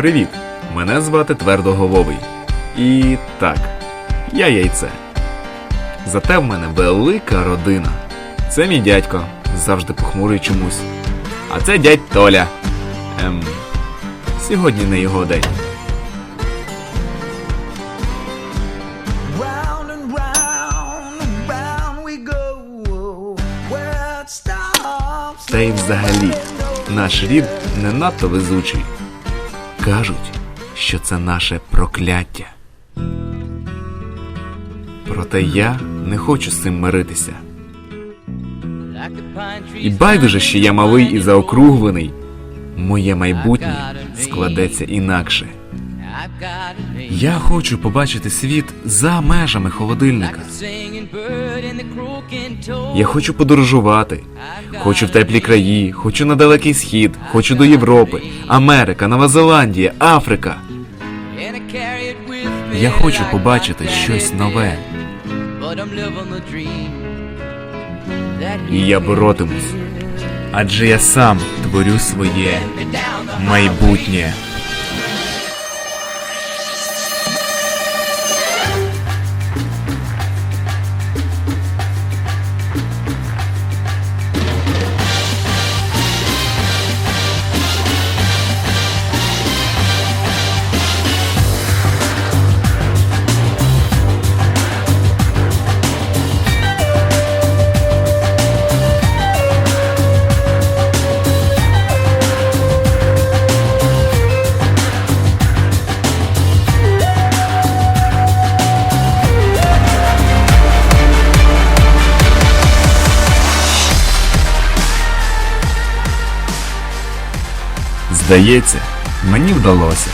Привіт! Мене звати Твердоголовий. І так, я яйце. Зате в мене велика родина. Це мій дядько, завжди похмурий чомусь. А це дядь Толя. Ем, сьогодні не його день. Та й взагалі, наш рід не надто везучий. Кажуть, що це наше прокляття. Проте я не хочу з цим миритися. І байдуже, що я малий і заокруглений. Моє майбутнє складеться інакше. Я хочу побачити світ за межами холодильника. Я хочу подорожувати. Хочу в теплі краї, хочу на далекий схід, хочу до Європи, Америка, Нова Зеландія, Африка. Я хочу побачити щось нове, і я боротимусь. Адже я сам творю своє майбутнє. Здається, мені вдалося.